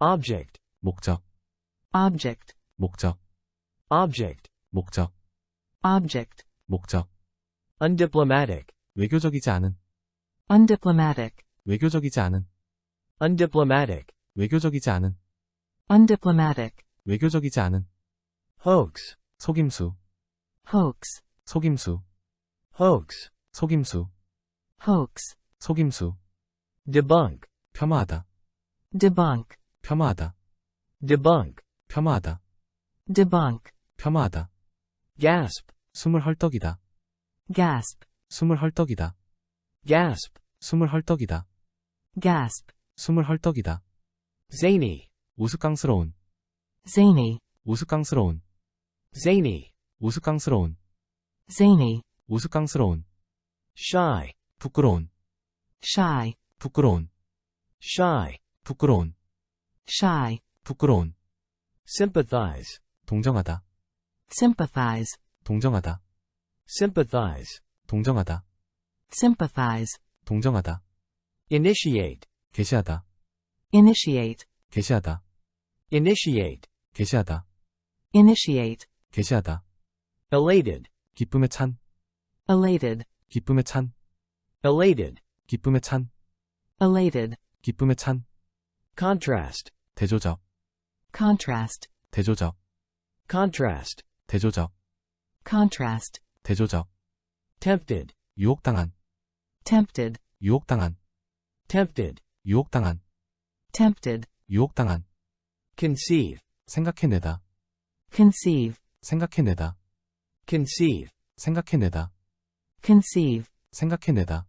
object, 목적, object, 목적, object, 목적, object, 목적. undiplomatic, 외교적이지 않은, undiplomatic, 외교적이지 않은, undiplomatic, 외교적이지 않은, undiplomatic, 외교적이지 않은, hoax, 속임수, hoax, 속임수, hoax, 속임수, hoax, 속임수. debunk, 폄하하다, debunk, 폄하하다, debunk, 폄하하다, debunk, 폄하하다. gasp, 숨을 헐떡이다, gasp, 숨을 헐떡이다, gasp, 숨을 헐떡이다, gasp, 숨을 헐떡이다. zany, 우스꽝스러운, zany, 우스꽝스러운, zany, 우스꽝스러운, zany, 우스꽝스러운, shy, 부끄러운, shy, 부끄러운, shy, 부끄러운, shy, 부끄러운, sympathize, 동정하다, sympathize, 동정하다, sympathize, 동정하다, sympathize, 동정하다, initiate, 게시하다, initiate, 게시하다, initiate, 게시하다, initiate, 게시하다. elated, 기쁨에 찬, elated, 기쁨에 찬, elated, 기쁨에 찬, elated, 기쁨에 찬, contrast, 대조적, contrast, 대조적, contrast, 대조적, contrast, 대조적, tempted, 유혹당한, tempted, 유혹당한, tempted, 유혹당한, tempted, 유혹당한, conceive, 생각해내다, conceive, 생각해내다, conceive, 생각해내다, conceive, 생각해내다,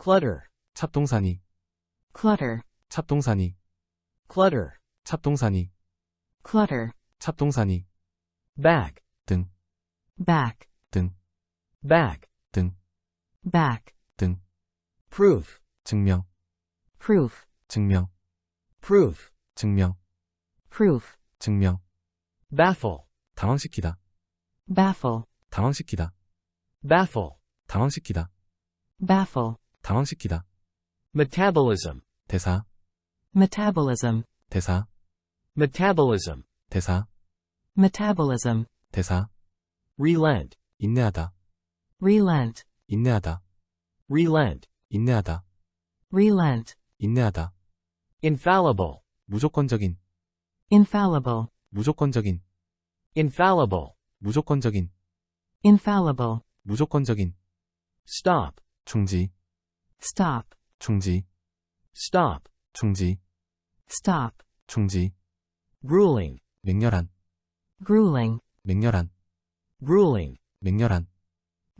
clutter, 찹동사니, clutter, 찹동사니, clutter, 찹동사니, clutter, 찹동사니, back, 등, back, 등, back, 등, back, 등, proof, 증명, proof, 증명, proof, 증명, proof, 증명, baffle, 당황시키다, baffle, 당황시키다, baffle, 당황시키다, baffle, 당황시키다, metabolism, 대사, metabolism, 대사, metabolism, 대사, metabolism, 대사, relent, 인내하다, relent, 인내하다, relent, 인내하다, relent, 인내하다, infallible, 무조건적인, infallible, 무조건적인, infallible, 무조건적인, infallible, 무조건적인, stop, 중지, stop, 중지, stop, 중지, stop, 중지, grueling, 맹렬한, grueling, 맹렬한, grueling, 맹렬한,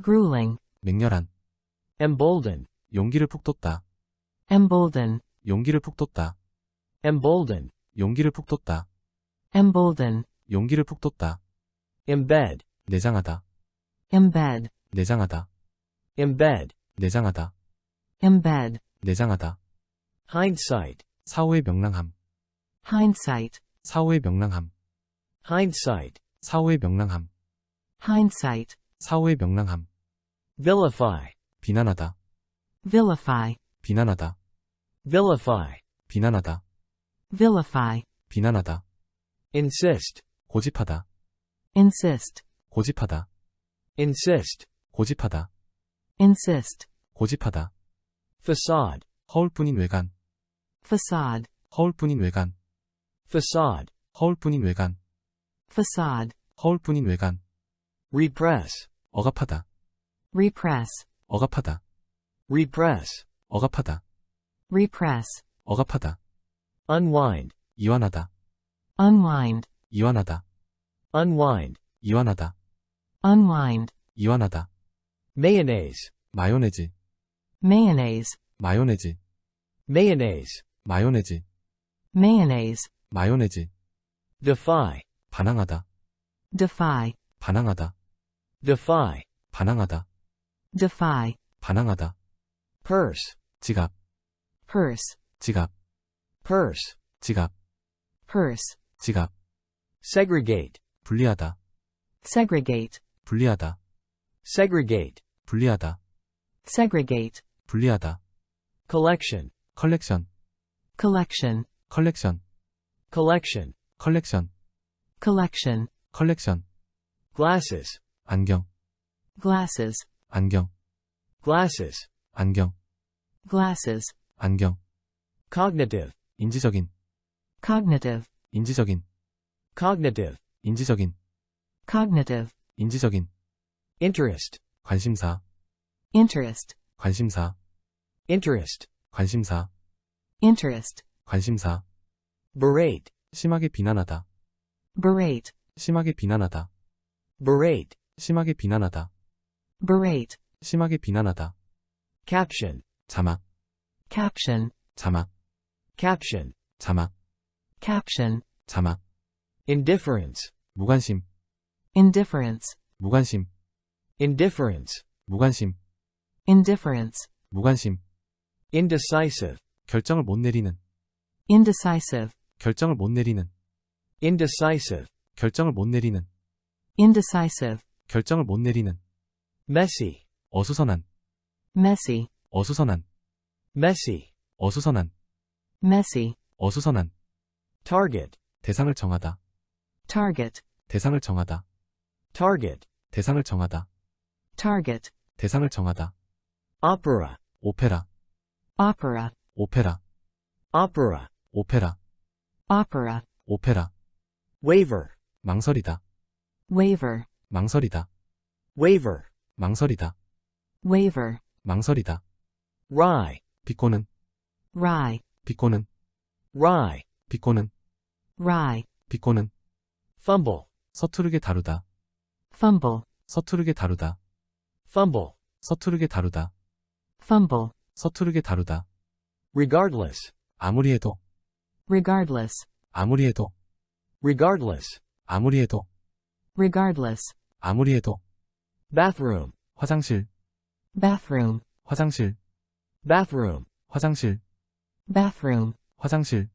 grueling, 맹렬한, embolden, 용기를 푹 돋다, embolden, 용기를 푹 돋다, embolden, 용기를 푹 돋다, embolden, 용기를 푹 돋다, embed, 내장하다, embed, 내장하다, embed, 내장하다, embed, 내장하다, hindsight, 사후의 명랑함, hindsight, 사후의 명랑함, hindsight, 사후의 명랑함, hindsight, 사후의 명랑함, vilify, 비난하다, vilify, 비난하다, vilify, 비난하다, vilify, 비난하다, insist, 고집하다, insist, 고집하다, insist, 고집하다, insist, 고집하다, facade, 허울뿐인 외관, facade, 허울뿐인 외관, facade, 허울뿐인 외관, facade, 허울뿐인 외관, repress, 억압하다, repress, 억압하다, repress, 억압하다, repress, 억압하다, unwind, 이완하다, unwind, 이완하다, unwind, 이완하다, unwind, 이완하다, mayonnaise, 마요네즈, mayonnaise, 마요네즈, mayonnaise, 마요네즈, mayonnaise, 마요네즈, defy, 반항하다, defy, 반항하다, defy, 반항하다, defy, 반항하다, purse, 지갑, purse, 지갑, purse, 지갑, purse, 지갑, segregate, 분리하다, segregate, 분리하다, segregate, 분리하다, segregate, 분리하다, collection, 컬렉션, collection, 컬렉션, collection, 컬렉션, collection, 컬렉션, glasses, 안경, glasses, 안경, glasses, 안경, glasses, 안경, cognitive, 인지적인, cognitive, 인지적인, cognitive, 인지적인, cognitive, 인지적인, interest, 관심사, interest, 관심사, interest, 관심사, interest, 관심사, berate, 심하게 비난하다, berate, 심하게 비난하다, berate, 심하게 비난하다, berate, 심하게 비난하다, caption, 자막, caption, 자막, caption, 자막, caption, 자막, indifference, 무관심, indifference, 무관심, indifference, 무관심, indifference, 무관심, indecisive, 결정을 못 내리는, indecisive, 결정을 못 내리는, indecisive, 결정을 못 내리는, indecisive, 결정을 못 내리는, messy, 어수선한, messy, 어수선한, messy, 어수선한, messy, 어수선한, target, 대상을 정하다, target, 대상을 정하다, target, 대상을 정하다, target, 대상을 정하다, opera, 오페라, opera, 오페라, opera, 오페라, opera, 오페라, waiver, 망설이다, waiver, 망설이다, waiver, 망설이다, waiver, 망설이다, rye, 비꼬는, rye, 비꼬는, rye, 비꼬는, rye, 비꼬는, fumble, 서투르게 다루다, fumble, 서투르게 다루다, fumble, 서투르게 다루다, fumble, 서투르게 다루다, regardless, 아무리 해도, regardless, 아무리 해도, regardless, 아무리 해도, regardless, 아무리 해도, bathroom, 화장실, bathroom, 화장실, bathroom, 화장실, bathroom, 화장실,